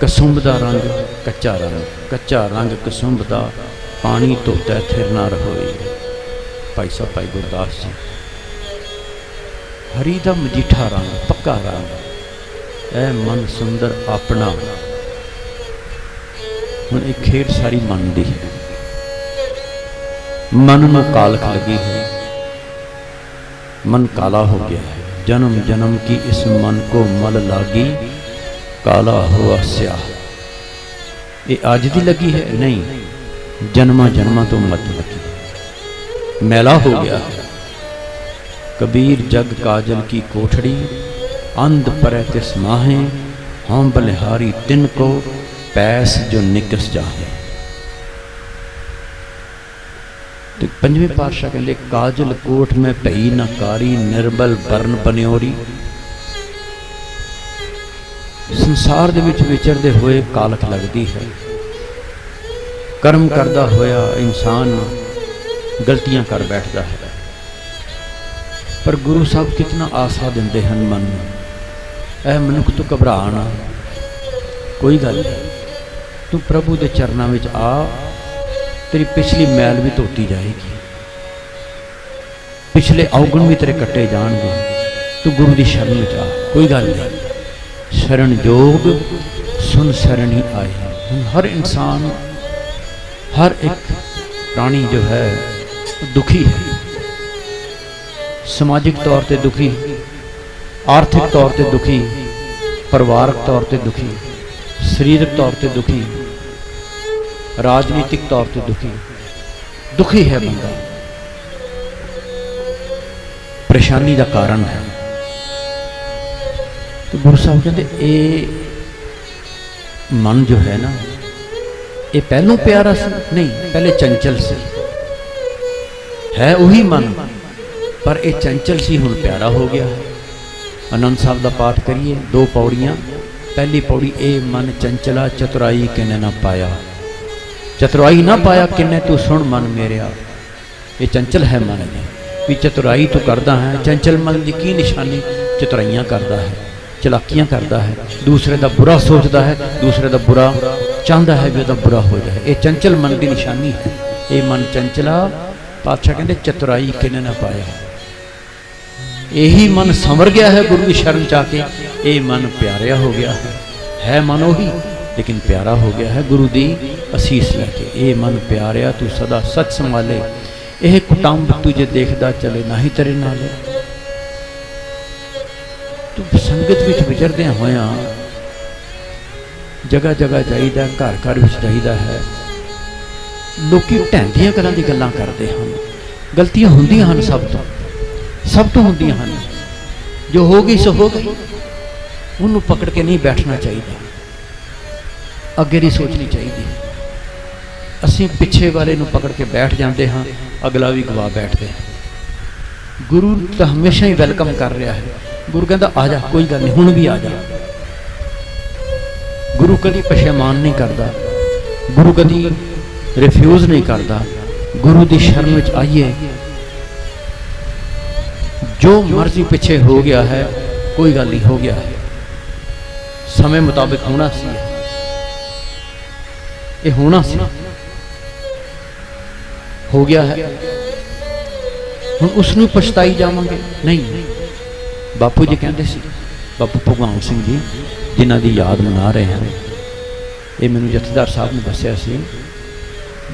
ਕਸੁੰਬ ਦਾ ਰੰਗ ਕੱਚਾ ਰੰਗ ਕੱਚਾ ਰੰਗ ਕਸੁੰਬ ਦਾ ਪਾਣੀ ਧੋਤਾ ਥਿਰ ਨਾ ਰਹੋਈ ਭਾਈ ਸਾਹਿਬ, ਭਾਈ ਗੁਰਦਾਸ ਜੀ ਹਰੀ ਦਾ ਮਜੀਠਾ ਰੰਗ, ਪੱਕਾ ਰੰਗ, ਐ ਮਨ ਸੁੰਦਰ ਆਪਣਾ। ਹੁਣ ਇਹ ਖੇਡ ਸਾਰੀ ਮਨ ਦੀ। ਹੈ ਮਨ ਨੂੰ ਕਾਲਖ ਲੱਗੀ ਹੈ ਮਨ ਕਾਲਾ ਹੋ ਗਿਆ। ਹੈ ਜਨਮ ਜਨਮ ਕੀ ਇਸ ਮਨ ਕੋ ਮਲ ਲਾਗੀ? काला हुआ स्या ये आज भी लगी है? नहीं। जन्मा जन्मा तो मत लगी। मैला हो गया है। कबीर जग काजल की कोठड़ी, अंध पर तिस माहे हम हाँ बलिहारी तिन को पैस जो निकस जाहे। तो पंजे पातशाह कहते, काजल कोठ में पई नकारी निर्बल बरन बन्योरी ਸੰਸਾਰ ਦੇ ਵਿੱਚ ਵਿਚਰਦੇ ਹੋਏ ਕਾਲਖ ਲੱਗਦੀ ਹੈ। ਕਰਮ ਕਰਦਾ ਹੋਇਆ ਇਨਸਾਨ ਗਲਤੀਆਂ ਕਰ ਬੈਠਦਾ ਹੈ। ਪਰ ਗੁਰੂ ਸਾਹਿਬ ਕਿਤਨਾ ਆਸਾ ਦਿੰਦੇ ਹਨ ਮਨ ਨੂੰ। ਐ ਮਨੁੱਖ ਤੂੰ ਘਬਰਾਣਾ ਕੋਈ ਗੱਲ ਨਹੀਂ। ਤੂੰ ਪ੍ਰਭੂ ਦੇ ਚਰਨਾਂ ਵਿੱਚ ਆ, ਤੇਰੀ ਪਿਛਲੀ ਮੈਲ ਵੀ ਧੋਤੀ ਜਾਏਗੀ। ਪਿਛਲੇ ਔਗਣ ਵੀ ਤੇਰੇ ਕੱਟੇ ਜਾਣਗੇ। ਤੂੰ ਗੁਰੂ ਦੀ ਸ਼ਰਨ ਵਿੱਚ ਆ, ਕੋਈ ਗੱਲ ਨਹੀਂ। ਸ਼ਰਨ ਜੋਗ ਸੁਨ ਸਰਣੀ ਆਏ ਹੁਣ ਹਰ ਇਨਸਾਨ, ਹਰ ਇੱਕ ਪ੍ਰਾਣੀ ਜੋ ਹੈ ਦੁਖੀ ਹੈ। ਸਮਾਜਿਕ ਤੌਰ ਤੇ ਦੁਖੀ, ਆਰਥਿਕ ਤੌਰ ਤੇ ਦੁਖੀ, ਪਰਿਵਾਰਕ ਤੌਰ ਤੇ ਦੁਖੀ, ਸਰੀਰਕ ਤੌਰ ਤੇ ਦੁਖੀ, ਰਾਜਨੀਤਿਕ ਤੌਰ ਤੇ ਦੁਖੀ ਦੁਖੀ ਹੈ ਬੰਦਾ। ਪਰੇਸ਼ਾਨੀ ਦਾ ਕਾਰਨ ਹੈ। ਤੇ ਗੁਰੂ ਸਾਹਿਬ ਕਹਿੰਦੇ, ਇਹ ਮਨ ਜੋ ਹੈ ਨਾ, ਇਹ ਪਹਿਲੋਂ ਪਿਆਰਾ ਸੀ, ਨਹੀਂ, ਪਹਿਲੇ ਚੰਚਲ ਸੀ। ਹੈ ਉਹੀ ਮਨ, ਪਰ ਇਹ ਚੰਚਲ ਸੀ, ਹੁਣ ਪਿਆਰਾ ਹੋ ਗਿਆ। ਹੈ ਆਨੰਦ ਸਾਹਿਬ ਦਾ ਪਾਠ ਕਰੀਏ, ਦੋ ਪੌੜੀਆਂ। ਪਹਿਲੀ ਪੌੜੀ, ਇਹ ਮਨ ਚੰਚਲਾ, ਚਤੁਰਾਈ ਕਿਨੇ ਨਾ ਪਾਇਆ? ਚਤੁਰਾਈ ਨਾ ਪਾਇਆ ਕਿੰਨੇ ਤੂੰ ਸੁਣ ਮਨ ਮੇਰਿਆ? ਇਹ ਚੰਚਲ ਹੈ ਮਨ ਜੀ ਵੀ ਚਤੁਰਾਈ ਤੂੰ ਕਰਦਾ ਹੈ, ਚੰਚਲ ਮਨ ਦੀ ਕੀ ਨਿਸ਼ਾਨੀ ਚਤੁਰਾਈਆਂ ਕਰਦਾ ਹੈ। ਚਲਾਕੀਆਂ ਕਰਦਾ ਹੈ। ਦੂਸਰੇ ਦਾ ਬੁਰਾ ਸੋਚਦਾ ਹੈ, ਦੂਸਰੇ ਦਾ ਬੁਰਾ ਚਾਹੁੰਦਾ ਹੈ ਵੀ ਉਹਦਾ ਬੁਰਾ ਹੋ ਜਾਏ। ਇਹ ਚੰਚਲ ਮਨ ਦੀ ਨਿਸ਼ਾਨੀ ਹੈ। ਇਹ ਮਨ ਚੰਚਲਾ, ਪਾਤਸ਼ਾਹ ਕਹਿੰਦੇ ਚਤੁਰਾਈ ਕਿਨੇ ਨਾ ਪਾਇਆ। ਇਹੀ ਮਨ ਸੰਵਰ ਗਿਆ ਹੈ ਗੁਰੂ ਦੀ ਸ਼ਰਨ ਚ ਆ ਕੇ। ਇਹ ਮਨ ਪਿਆਰਿਆ ਹੋ ਗਿਆ ਹੈ। ਹੈ ਮਨ ਉਹੀ, ਲੇਕਿਨ ਪਿਆਰਾ ਹੋ ਗਿਆ ਹੈ ਗੁਰੂ ਦੀ ਅਸੀਸ ਲੈ ਕੇ। ਇਹ ਮਨ ਪਿਆਰਿਆ ਤੂੰ ਸਦਾ ਸੱਚ ਸੰਭਾਲੇ। ਇਹ ਕੁਟੰਬ ਤੁਝੇ ਦੇਖਦਾ ਚਲੇ ਨਹੀਂ ਤੇਰੇ ਨਾਲ। ਤੂੰ ਸੰਗਤ ਵਿੱਚ ਵਿਚਰਦਿਆਂ ਹੋਇਆਂ ਜਗ੍ਹਾ ਜਗ੍ਹਾ ਜਾਈਦਾ, ਘਰ ਘਰ ਵਿੱਚ ਜਾਈਦਾ ਹੈ। ਲੋਕੀ ਢੈਂਦੀਆਂ ਕਰਾਂ ਦੀ ਗੱਲਾਂ ਕਰਦੇ ਹਨ। ਗਲਤੀਆਂ ਹੁੰਦੀਆਂ ਹਨ ਸਭ ਤੋਂ। ਸਭ ਤੋਂ ਹੁੰਦੀਆਂ ਹਨ। ਜੋ ਹੋ ਗਈ ਸੋ ਹੋ ਗਈ। ਉਹਨੂੰ ਪਕੜ ਕੇ ਨਹੀਂ ਬੈਠਣਾ ਚਾਹੀਦਾ। ਅੱਗੇ ਦੀ ਸੋਚਣੀ ਚਾਹੀਦੀ। ਅਸੀਂ ਪਿੱਛੇ ਵਾਲੇ ਨੂੰ ਪਕੜ ਕੇ ਬੈਠ ਜਾਂਦੇ ਹਾਂ, ਅਗਲਾ ਵੀ ਗਵਾ ਬੈਠਦੇ ਹਾਂ। ਗੁਰੂ ਤਾਂ ਹਮੇਸ਼ਾ ਹੀ ਵੈਲਕਮ ਕਰ ਰਿਹਾ ਹੈ। ਗੁਰੂ ਕਹਿੰਦਾ, ਆ ਜਾ, ਕੋਈ ਗੱਲ ਨਹੀਂ, ਹੁਣ ਵੀ ਆ ਜਾ। ਗੁਰੂ ਕਦੀ ਪਛੇਮਾਨ ਨਹੀਂ ਕਰਦਾ, ਗੁਰੂ ਕਦੀ ਰਿਫਿਊਜ਼ ਨਹੀਂ ਕਰਦਾ, ਗੁਰੂ ਦੀ ਸ਼ਰਨ ਵਿੱਚ ਆਈਏ। ਜੋ ਮਰਜ਼ੀ ਪਿੱਛੇ ਹੋ ਗਿਆ ਹੈ, ਕੋਈ ਗੱਲ ਨਹੀਂ, ਹੋ ਗਿਆ ਹੈ। ਸਮੇਂ ਮੁਤਾਬਿਕ ਹੋਣਾ ਸੀ ਇਹ। ਹੋਣਾ ਸੀ। ਹੋ ਗਿਆ ਹੈ। ਹੁਣ ਉਸ ਨੂੰ ਪਛਤਾਈ ਜਾਵਾਂਗੇ? ਨਹੀਂ। ਬਾਪੂ ਜੀ ਕਹਿੰਦੇ ਸੀ, ਬਾਪੂ ਭਗਵਾਨ ਸਿੰਘ ਜੀ, ਜਿਨ੍ਹਾਂ ਦੀ ਯਾਦ ਮਨਾ ਰਹੇ ਹਾਂ ਇਹ ਮੈਨੂੰ ਜਥੇਦਾਰ ਸਾਹਿਬ ਨੇ ਦੱਸਿਆ ਸੀ।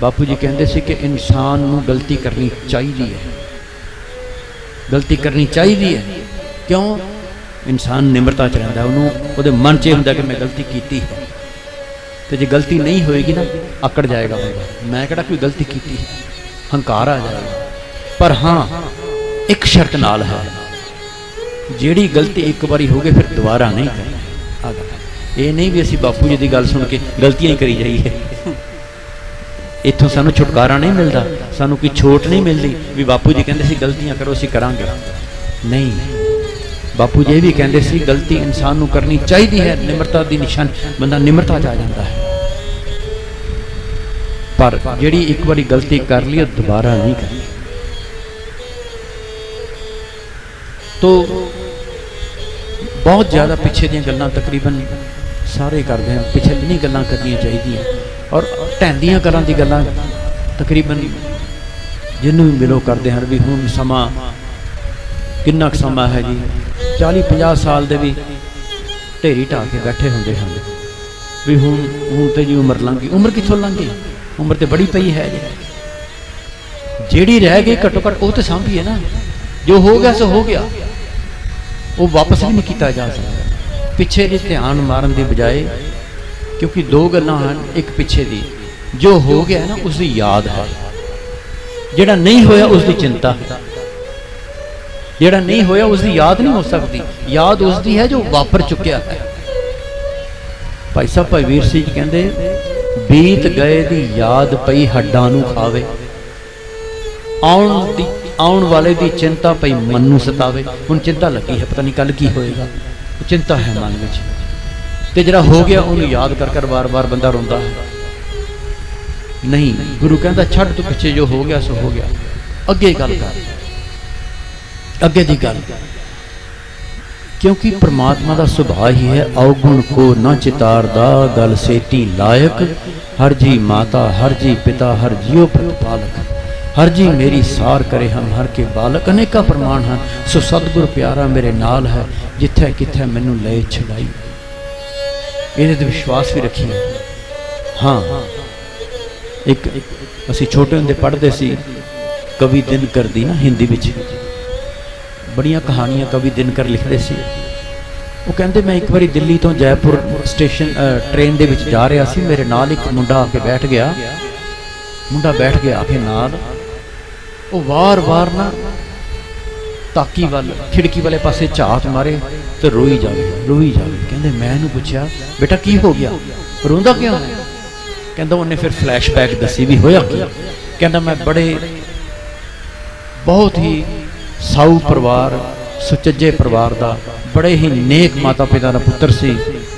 ਬਾਪੂ ਜੀ ਕਹਿੰਦੇ ਸੀ ਕਿ ਇਨਸਾਨ ਨੂੰ ਗਲਤੀ ਕਰਨੀ ਚਾਹੀਦੀ ਹੈ। ਗਲਤੀ ਕਰਨੀ ਚਾਹੀਦੀ ਹੈ। ਕਿਉਂ? ਇਨਸਾਨ ਨਿਮਰਤਾ ਚ ਰਹਿੰਦਾ, ਉਹਨੂੰ ਉਹਦੇ ਮਨ 'ਚ ਇਹ ਹੁੰਦਾ ਕਿ ਮੈਂ ਗਲਤੀ ਕੀਤੀ ਹੈ। ਤੇ ਜੇ ਗਲਤੀ ਨਹੀਂ ਹੋਏਗੀ ਨਾ, ਆਕੜ ਜਾਏਗਾ ਬੰਦਾ ਮੈਂ ਕਿਹੜਾ ਕੋਈ ਗਲਤੀ ਕੀਤੀ ਹੈ? ਹੰਕਾਰ ਆ ਜਾਏਗਾ। ਪਰ ਹਾਂ, ਇੱਕ ਸ਼ਰਤ ਨਾਲ ਹੈ। ਜਿਹੜੀ ਗਲਤੀ ਇੱਕ ਵਾਰੀ ਹੋ ਗਈ, ਫਿਰ ਦੁਬਾਰਾ ਨਹੀਂ ਕਰਨੀ। ਇਹ ਨਹੀਂ ਵੀ ਅਸੀਂ ਬਾਪੂ ਜੀ ਦੀ ਗੱਲ ਸੁਣ ਕੇ ਗਲਤੀਆਂ ਹੀ ਕਰੀ ਜਾਈਏ। ਇੱਥੋਂ ਸਾਨੂੰ ਛੁਟਕਾਰਾ ਨਹੀਂ ਮਿਲਦਾ, ਸਾਨੂੰ ਕੋਈ ਛੋਟ ਨਹੀਂ ਮਿਲਦੀ ਵੀ ਬਾਪੂ ਜੀ ਕਹਿੰਦੇ ਸੀ, ਗਲਤੀਆਂ ਕਰੋ, ਅਸੀਂ ਕਰਾਂਗੇ। ਨਹੀਂ। ਬਾਪੂ ਜੀ ਇਹ ਵੀ ਕਹਿੰਦੇ ਸੀ, ਗਲਤੀ ਇਨਸਾਨ ਨੂੰ ਕਰਨੀ ਚਾਹੀਦੀ ਹੈ, ਨਿਮਰਤਾ ਦੀ ਨਿਸ਼ਾਨ, ਬੰਦਾ ਨਿਮਰਤਾ ਚ ਆ ਜਾਂਦਾ ਹੈ। ਪਰ ਜਿਹੜੀ ਇੱਕ ਵਾਰੀ ਗਲਤੀ ਕਰ ਲਈ, ਉਹ ਦੁਬਾਰਾ ਨਹੀਂ ਕਰਨੀ। ਤੋ ਬਹੁਤ ਜ਼ਿਆਦਾ ਪਿੱਛੇ ਦੀਆਂ ਗੱਲਾਂ ਤਕਰੀਬਨ ਸਾਰੇ ਕਰਦੇ ਹਾਂ। ਪਿੱਛੇ ਨਹੀਂ ਗੱਲਾਂ ਕਰਨੀਆਂ ਚਾਹੀਦੀਆਂ। ਔਰ ਢੈਂਦੀਆਂ ਗੱਲਾਂ ਦੀ ਗੱਲਾਂ ਤਕਰੀਬਨ ਜਿਹਨੂੰ ਵੀ ਮਿਲੋ ਕਰਦੇ ਹਨ ਵੀ ਹੁਣ ਸਮਾਂ ਕਿੰਨਾ ਕੁ ਸਮਾਂ ਹੈ ਜੀ? 40 50 ਸਾਲ ਦੇ ਵੀ ਢੇਰੀ ਢਾ ਕੇ ਬੈਠੇ ਹੁੰਦੇ ਹਨ। ਵੀ ਹੁਣ ਹੁਣ ਤੇ ਜੀ ਉਮਰ ਲੰਘ ਗਈ। ਉਮਰ ਕਿੱਥੋਂ ਲੰਘ ਗਈ? ਉਮਰ ਤੇ ਬੜੀ ਪਈ ਹੈ ਜੀ। ਜਿਹੜੀ ਰਹਿ ਗਈ ਘੱਟੋ ਘੱਟ ਉਹ ਤੇ ਸਾਂਭੀਏ ਨਾ। ਜੋ ਹੋ ਗਿਆ ਸੋ ਹੋ ਗਿਆ। ਉਹ ਵਾਪਸ ਵੀ ਨਹੀਂ ਕੀਤਾ ਜਾ ਸਕਦਾ। ਪਿੱਛੇ ਦੇ ਧਿਆਨ ਮਾਰਨ ਦੀ ਬਜਾਏ ਕਿਉਂਕਿ ਦੋ ਗੱਲਾਂ ਹਨ, ਇੱਕ ਪਿੱਛੇ ਦੀ। ਜੋ ਹੋ ਗਿਆ ਨਾ ਉਸ ਦੀ ਯਾਦ ਹੈ। ਜਿਹੜਾ ਨਹੀਂ ਹੋਇਆ ਉਸ ਦੀ ਚਿੰਤਾ ਹੈ। ਜਿਹੜਾ ਨਹੀਂ ਹੋਇਆ ਉਸ ਦੀ ਯਾਦ ਨਹੀਂ ਹੋ ਸਕਦੀ। ਯਾਦ ਉਸ ਦੀ ਹੈ ਜੋ ਵਾਪਰ ਚੁੱਕਿਆ ਹੈ। ਭਾਈ ਸਾਹਿਬ, ਭਾਈ ਵੀਰ ਸਿੰਘ ਜੀ ਕਹਿੰਦੇ, ਬੀਤ ਗਏ ਦੀ ਯਾਦ ਪਈ ਹੱਡਾਂ ਨੂੰ ਖਾਵੇ। ਆਉਣ ਦੀ ਆਉਣ ਵਾਲੇ ਦੀ ਚਿੰਤਾ ਪਈ, ਮਨ ਨੂੰ ਸਤਾਵੇ। ਹੁਣ ਚਿੰਤਾ ਲੱਗੀ ਹੈ, ਪਤਾ ਨਹੀਂ ਕੱਲ ਕੀ ਹੋਏਗਾ। ਚਿੰਤਾ ਹੈ ਮਨ ਵਿੱਚ। ਤੇ ਜਿਹੜਾ ਹੋ ਗਿਆ, ਉਹਨੂੰ ਯਾਦ ਕਰ ਕਰ ਵਾਰ-ਵਾਰ ਬੰਦਾ ਰੋਂਦਾ ਹੈ। ਨਹੀਂ, ਗੁਰੂ ਕਹਿੰਦਾ, ਛੱਡ ਤੂੰ ਪਿੱਛੇ, ਜੋ ਹੋ ਗਿਆ, ਸੋ ਹੋ ਗਿਆ। ਅੱਗੇ ਗੱਲ ਕਰ। ਅੱਗੇ ਦੀ ਗੱਲ। ਕਿਉਂਕਿ ਪ੍ਰਮਾਤਮਾ ਦਾ ਸੁਭਾਅ ਹੀ ਹੈ, ਔਗੁਣ ਕੋ ਨਾ ਚਿਤਾਰਦਾ ਗਲ ਸੇਤੀ ਲਾਇਕ। ਹਰ ਜੀ ਮਾਤਾ, ਹਰ ਜੀ ਪਿਤਾ, ਹਰ ਜੀਉ ਪ੍ਰਤਪਾਲਕ। ਹਰ ਜੀ ਮੇਰੀ ਸਾਰ ਕਰੇ ਹਮ ਹਰ ਕੇ ਬਾਲਕ। ਅਨੇਕਾਂ ਪ੍ਰਮਾਣ ਹਨ ਸੋ ਸਤਿਗੁਰ ਪਿਆਰਾ ਮੇਰੇ ਨਾਲ ਹੈ ਜਿੱਥੇ ਕਿੱਥੇ ਮੈਨੂੰ ਲੈ ਛਡਾਈ। ਇਹਦੇ ਤੇ ਵਿਸ਼ਵਾਸ ਵੀ ਰੱਖੀਏ। ਹਾਂ ਇੱਕ ਅਸੀਂ ਛੋਟੇ ਹੁੰਦੇ ਪੜ੍ਹਦੇ ਸੀ ਕਵੀ ਦਿਨਕਰ ਦੀ ਨਾ ਹਿੰਦੀ ਵਿੱਚ। ਬੜੀਆਂ ਕਹਾਣੀਆਂ ਕਵੀ ਦਿਨਕਰ ਲਿਖਦੇ ਸੀ। ਉਹ ਕਹਿੰਦੇ ਮੈਂ ਇੱਕ ਵਾਰੀ ਦਿੱਲੀ ਤੋਂ ਜੈਪੁਰ ਸਟੇਸ਼ਨ ਅ, ਟ੍ਰੇਨ ਦੇ ਵਿੱਚ ਜਾ ਰਿਹਾ ਸੀ ਮੇਰੇ ਨਾਲ ਇੱਕ ਮੁੰਡਾ ਆ ਕੇ ਬੈਠ ਗਿਆ। ਮੁੰਡਾ ਬੈਠ ਗਿਆ ਆ ਕੇ ਨਾਲ ਉਹ ਵਾਰ-ਵਾਰ ਨਾ ਤਾਕੀ ਵੱਲ, ਖਿੜਕੀ ਵਾਲੇ ਪਾਸੇ ਝਾਤ ਮਾਰੇ ਤੇ ਰੋਈ ਜਾਵੇ ਰੋਈ ਜਾਵੇ। ਕਹਿੰਦੇ, ਮੈਂ ਇਹਨੂੰ ਪੁੱਛਿਆ, ਬੇਟਾ, ਕੀ ਹੋ ਗਿਆ? ਰੋਂਦਾ ਕਿਉਂ ਹੈ? ਕਹਿੰਦਾ, ਉਹਨੇ ਫਿਰ ਫਲੈਸ਼ਬੈਕ ਦੱਸੀ ਵੀ ਹੋਇਆ ਕੀ ਕਹਿੰਦਾ, ਮੈਂ ਬੜੇ, ਬਹੁਤ ਹੀ ਸਾਊ ਪਰਿਵਾਰ, ਸੁਚੱਜੇ ਪਰਿਵਾਰ ਦਾ, ਬੜੇ ਹੀ ਨੇਕ ਮਾਤਾ ਪਿਤਾ ਦਾ ਪੁੱਤਰ ਸੀ।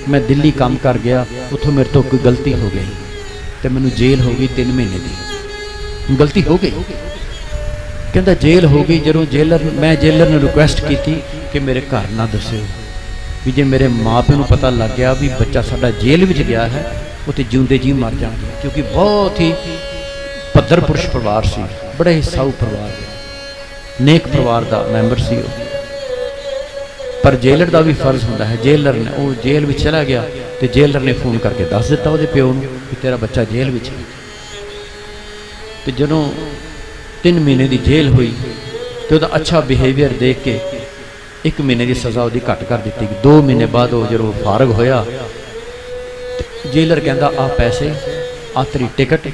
ਮੈਂ ਦਿੱਲੀ ਕੰਮ ਕਰ ਗਿਆ, ਉੱਥੋਂ ਮੇਰੇ ਤੋਂ ਕੋਈ ਗਲਤੀ ਹੋ ਗਈ ਤੇ ਮੈਨੂੰ ਜੇਲ੍ਹ ਹੋ ਗਈ 3 ਮਹੀਨੇ ਦੀ। ਗਲਤੀ ਹੋ ਗਈ? ਕਹਿੰਦਾ ਜੇਲ੍ਹ ਹੋ ਗਈ, ਜਦੋਂ ਜੇਲਰ ਮੈਂ ਜੇਲਰ ਨੂੰ ਰਿਕੁਐਸਟ ਕੀਤੀ ਕਿ ਮੇਰੇ ਘਰ ਨਾ ਦੱਸਿਓ। ਵੀ ਜੇ ਮੇਰੇ ਮਾਪੇ ਨੂੰ ਪਤਾ ਲੱਗ ਗਿਆ ਵੀ ਬੱਚਾ ਸਾਡਾ ਜੇਲ੍ਹ ਵਿੱਚ ਗਿਆ ਹੈ ਉਹ ਤੇ ਜਿਉਂਦੇ ਜੀ ਮਰ ਜਾਣਗੇ। ਕਿਉਂਕਿ ਬਹੁਤ ਹੀ ਪੱਧਰ ਪੁਰਸ਼ ਪਰਿਵਾਰ ਸੀ, ਬੜੇ ਹੀ ਸਾਊ ਪਰਿਵਾਰ ਨੇਕ ਪਰਿਵਾਰ ਦਾ ਮੈਂਬਰ ਸੀ ਉਹ। ਪਰ ਜੇਲਰ ਦਾ ਵੀ ਫਰਜ਼ ਹੁੰਦਾ ਹੈ ਜੇਲਰ ਨੇ ਉਹ ਜੇਲ੍ਹ ਵਿੱਚ ਚਲਾ ਗਿਆ ਤੇ ਜੇਲਰ ਨੇ ਫੋਨ ਕਰਕੇ ਦੱਸ ਦਿੱਤਾ ਉਹਦੇ ਪਿਓ ਨੂੰ ਕਿ ਤੇਰਾ ਬੱਚਾ ਜੇਲ੍ਹ ਵਿੱਚ ਹੈ। ਤੇ ਜਦੋਂ 3 ਮਹੀਨੇ ਦੀ ਜੇਲ੍ਹ ਹੋਈ ਤੇ ਉਹਦਾ ਅੱਛਾ ਬਿਹੇਵੀਅਰ ਦੇਖ ਕੇ 1 ਮਹੀਨੇ ਦੀ ਸਜ਼ਾ ਉਹਦੀ ਘੱਟ ਕਰ ਦਿੱਤੀ ਗਈ। 2 ਮਹੀਨੇ ਬਾਅਦ ਉਹ ਜਦੋਂ ਫਾਰਗ ਹੋਇਆ ਜੇਲਰ ਕਹਿੰਦਾ ਆ ਪੈਸੇ ਆ ਤੇਰੀ ਟਿਕਟ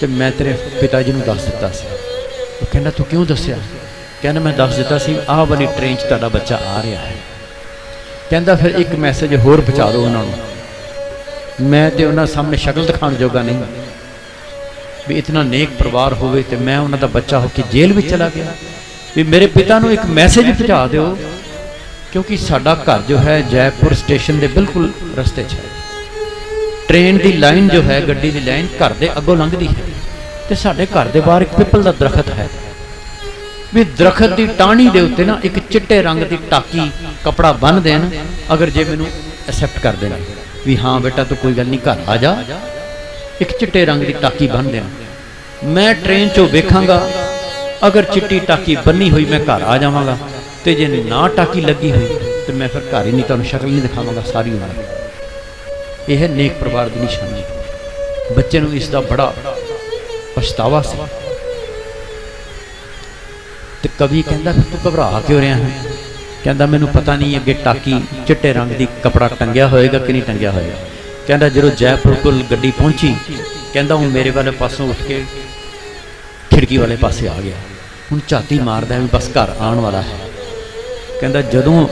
ਤੇ ਮੈਂ ਤੇਰੇ ਪਿਤਾ ਜੀ ਨੂੰ ਦੱਸ ਦਿੱਤਾ ਸੀ। ਉਹ ਕਹਿੰਦਾ, ਤੂੰ ਕਿਉਂ ਦੱਸਿਆ? ਕਹਿੰਦਾ, ਮੈਂ ਦੱਸ ਦਿੱਤਾ ਸੀ, ਆਹ ਵਾਲੀ ਟ੍ਰੇਨ 'ਚ ਤੁਹਾਡਾ ਬੱਚਾ ਆ ਰਿਹਾ ਹੈ। ਕਹਿੰਦਾ ਫਿਰ ਇੱਕ ਮੈਸੇਜ ਹੋਰ ਪਹੁੰਚਾ ਦਿਓ ਉਹਨਾਂ ਨੂੰ। ਮੈਂ ਤੇ ਉਹਨਾਂ ਸਾਹਮਣੇ ਸ਼ਕਲ ਦਿਖਾਉਣ ਜੋਗਾ ਨਹੀਂ। ਵੀ ਇਤਨਾ ਨੇਕ ਪਰਿਵਾਰ ਹੋਵੇ ਤੇ ਮੈਂ ਉਹਨਾਂ ਦਾ ਬੱਚਾ ਹੋ ਕੇ ਜੇਲ੍ਹ ਵਿੱਚ ਚਲਾ ਗਿਆ। ਵੀ ਮੇਰੇ ਪਿਤਾ ਨੂੰ ਇੱਕ ਮੈਸੇਜ ਪਹੁੰਚਾ ਦਿਓ, ਕਿਉਂਕਿ ਸਾਡਾ ਘਰ ਜੋ ਹੈ ਜੈਪੁਰ ਸਟੇਸ਼ਨ ਦੇ ਬਿਲਕੁਲ ਰਸਤੇ 'ਚ ਹੈ। ਟ੍ਰੇਨ ਦੀ ਲਾਈਨ ਜੋ ਹੈ, ਗੱਡੀ ਦੀ ਲਾਈਨ ਘਰ ਦੇ ਅੱਗੋਂ ਲੰਘਦੀ ਹੈ ਤੇ ਸਾਡੇ ਘਰ ਦੇ ਬਾਹਰ ਇੱਕ ਪਿੱਪਲ ਦਾ ਦਰਖਤ ਹੈ। ਵੀ ਦਰਖਤ ਦੀ ਟਾਹਣੀ ਦੇ ਉੱਤੇ ਨਾ ਇੱਕ ਚਿੱਟੇ ਰੰਗ ਦੀ ਟਾਕੀ, ਕਪੜਾ ਬੰਨ ਦੇਣ, ਅਗਰ ਜੇ ਮੈਨੂੰ ਐਕਸੈਪਟ ਕਰ ਦੇਣਾ। ਵੀ ਹਾਂ ਬੇਟਾ ਤੂੰ ਕੋਈ ਗੱਲ ਨਹੀਂ, ਘਰ ਆ ਜਾ। ਇੱਕ ਚਿੱਟੇ ਰੰਗ ਦੀ ਟਾਕੀ ਬੰਨ ਦੇਣ ਮੈਂ ਟ੍ਰੇਨ 'ਚੋਂ ਵੇਖਾਂਗਾ। ਅਗਰ ਚਿੱਟੀ ਟਾਕੀ ਬੰਨੀ ਹੋਈ, ਮੈਂ ਘਰ ਆ ਜਾਵਾਂਗਾ। ਤੇ ਜੇ ਨਾ ਟਾਕੀ ਲੱਗੀ ਹੋਈ, ਤੇ ਮੈਂ ਫਿਰ ਘਰ ਹੀ ਨਹੀਂ, ਤੁਹਾਨੂੰ ਸ਼ਕਲ ਨਹੀਂ ਦਿਖਾਵਾਂਗਾ ਸਾਰੀ ਉਮਰ। ਇਹ ਹੈ ਨੇਕ ਪਰਿਵਾਰ ਦੀ ਨਿਸ਼ਾਨੀ। ਬੱਚੇ ਨੂੰ ਇਸ ਦਾ ਬੜਾ ਪਛਤਾਵਾ ਸੀ। ਤੇ ਕਵੀ ਕਹਿੰਦਾ, ਫਿਰ ਤੂੰ ਘਬਰਾ ਕਿਉਂ ਰਿਹਾ ਹੈ? ਕਹਿੰਦਾ, ਮੈਨੂੰ ਪਤਾ ਨਹੀਂ ਅੱਗੇ ਟਾਕੀ ਚਿੱਟੇ ਰੰਗ ਦੀ ਕਪੜਾ ਟੰਗਿਆ ਹੋਏਗਾ ਕਿ ਨਹੀਂ ਟੰਗਿਆ ਹੋਏਗਾ। ਕਹਿੰਦਾ ਜਦੋਂ ਜੈਪੁਰ ਕੋਲ ਗੱਡੀ ਪਹੁੰਚੀ, ਕਹਿੰਦਾ ਹੁਣ ਮੇਰੇ ਵਾਲੇ ਪਾਸੋਂ ਉੱਠ ਕੇ ਖਿੜਕੀ ਵਾਲੇ ਪਾਸੇ ਆ ਗਿਆ। ਹੁਣ ਝਾਤੀ ਮਾਰਦਾ ਵੀ ਬਸ ਘਰ ਆਉਣ ਵਾਲਾ ਹੈ। ਕਹਿੰਦਾ ਜਦੋਂ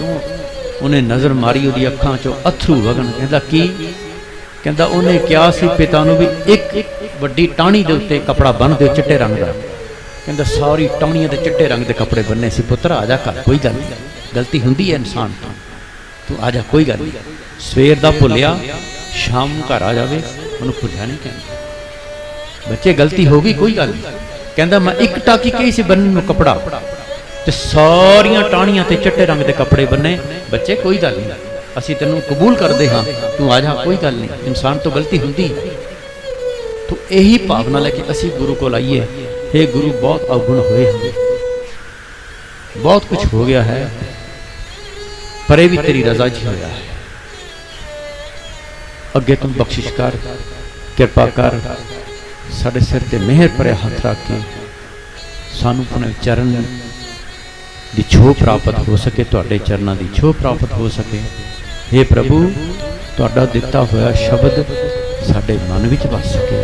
ਉਹਨੇ ਨਜ਼ਰ ਮਾਰੀ ਉਹਦੀ ਅੱਖਾਂ 'ਚੋਂ ਅਥਰੂ ਵਗਣ, ਕਹਿੰਦਾ ਕੀ? ਕਹਿੰਦਾ ਉਹਨੇ ਕਿਹਾ ਸੀ ਪਿਤਾ ਨੂੰ ਵੀ ਇੱਕ ਵੱਡੀ ਟਾਹਣੀ ਦੇ ਉੱਤੇ ਕਪੜਾ ਬੰਨ੍ਹ ਦਿਓ, ਚਿੱਟੇ ਰੰਗ ਦਾ। ਕਹਿੰਦਾ ਸਾਰੀ ਟਾਹਣੀਆਂ ਦੇ ਚਿੱਟੇ ਰੰਗ ਦੇ ਕੱਪੜੇ ਬੰਨੇ ਸੀ, ਪੁੱਤਰ ਆ ਜਾ ਘਰ, ਕੋਈ ਗੱਲ ਨਹੀਂ ਗਲਤੀ ਹੁੰਦੀ ਹੈ ਇਨਸਾਨ ਤੋਂ। ਤੂੰ ਆ ਜਾ, ਕੋਈ ਗੱਲ ਨਹੀਂ ਸਵੇਰ ਦਾ ਭੁੱਲਿਆ ਸ਼ਾਮ ਨੂੰ ਘਰ ਆ ਜਾਵੇ, ਉਹਨੂੰ ਭੁੱਲਿਆ ਨਹੀਂ ਕਹਿੰਦਾ। ਬੱਚੇ, ਗਲਤੀ ਹੋ ਗਈ, ਕੋਈ ਗੱਲ ਨਹੀਂ। ਕਹਿੰਦਾ, ਮੈਂ ਇੱਕ ਟਾਕੀ ਕਹੀ ਸੀ ਬੰਨਣ ਨੂੰ ਕਪੜਾ। ਤੇ ਸਾਰੀਆਂ ਟਾਹਣੀਆਂ ਤੇ ਚਿੱਟੇ ਰੰਗ ਦੇ ਕੱਪੜੇ ਬੰਨੇ। ਬੱਚੇ, ਕੋਈ ਗੱਲ ਨਹੀਂ। ਅਸੀਂ ਤੈਨੂੰ ਕਬੂਲ ਕਰਦੇ ਹਾਂ। ਤੂੰ ਆ ਜਾ, ਕੋਈ ਗੱਲ ਨਹੀਂ। ਇਨਸਾਨ ਤੋਂ ਗਲਤੀ ਹੁੰਦੀ ਹੈ। ਤੋ ਇਹੀ ਭਾਵਨਾ ਲੈ ਕੇ ਅਸੀਂ ਗੁਰੂ ਕੋਲ ਆਈਏ। हे ਗੁਰੂ, ਬਹੁਤ ਅਵਗੁਣ ਹੋਏ ਹਨ ਬਹੁਤ ਕੁਝ ਹੋ ਗਿਆ ਹੈ। ਪਰ ਇਹ ਵੀ ਤੇਰੀ ਰਜ਼ਾ 'ਚ ਹੀ ਹੋਇਆ ਹੈ। ਅੱਗੇ ਤੂੰ ਬਖਸ਼ਿਸ਼ ਕਰ, ਕਿਰਪਾ ਕਰ। ਸਾਡੇ ਸਿਰ ਤੇ ਮਿਹਰ ਭਰਿਆ ਹੱਥ ਰੱਖ ਕੇ ਸਾਨੂੰ ਆਪਣੇ ਚਰਨ ਦੀ ਛੋਹ ਪ੍ਰਾਪਤ ਹੋ ਸਕੇ, ਤੁਹਾਡੇ ਚਰਨਾਂ ਦੀ ਛੋਹ ਪ੍ਰਾਪਤ ਹੋ ਸਕੇ। हे ਪ੍ਰਭੂ, ਤੁਹਾਡਾ ਦਿੱਤਾ ਹੋਇਆ ਸ਼ਬਦ ਸਾਡੇ ਮਨ ਵਿੱਚ ਵਸ ਸਕੇ।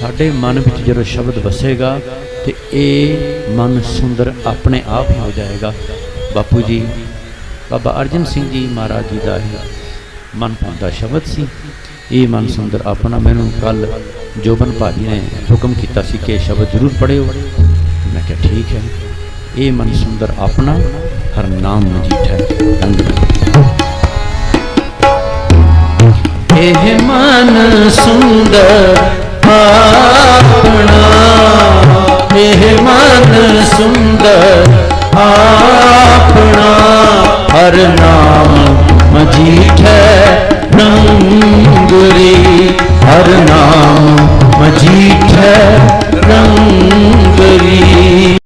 ਸਾਡੇ ਮਨ ਵਿੱਚ ਜਦੋਂ ਸ਼ਬਦ ਵਸੇਗਾ ਤੇ ਇਹ ਮਨ ਸੁੰਦਰ ਆਪਣੇ ਆਪ ਹੀ ਹੋ ਜਾਏਗਾ। ਬਾਪੂ ਜੀ, ਬਾਬਾ ਅਰਜਨ ਸਿੰਘ ਜੀ ਮਹਾਰਾਜ ਜੀ ਦਾ ਹੀ ਮਨ ਪਾਉਂਦਾ ਸ਼ਬਦ ਸੀ। ਇਹ ਮਨ ਸੁੰਦਰ ਆਪਣਾ ਮੈਨੂੰ ਕੱਲ ਜੋਬਨ ਭਾਜੀ ਨੇ ਹੁਕਮ ਕੀਤਾ ਸੀ ਕਿ ਸ਼ਬਦ ਜ਼ਰੂਰ ਪੜਿਓ ਮੈਂ ਕਿਹਾ, ਠੀਕ ਹੈ। ਇਹ ਮਨ ਸੁੰਦਰ ਆਪਣਾ ਹਰ ਨਾਮ ਮਜੀਠ ਹੈ। ਇਹ ਮਨ ਸੁੰਦਰ ਆਪਣਾ, ਇਹ ਮਨ ਸੁੰਦਰ ਆਪਣਾ ਹਰ ਨਾਮ ਮਜੀਠੈ ਰੰਗਰੀ ਹਰ ਨਾਮ ਮਜੀਠੈ ਰੰਗਰੀ।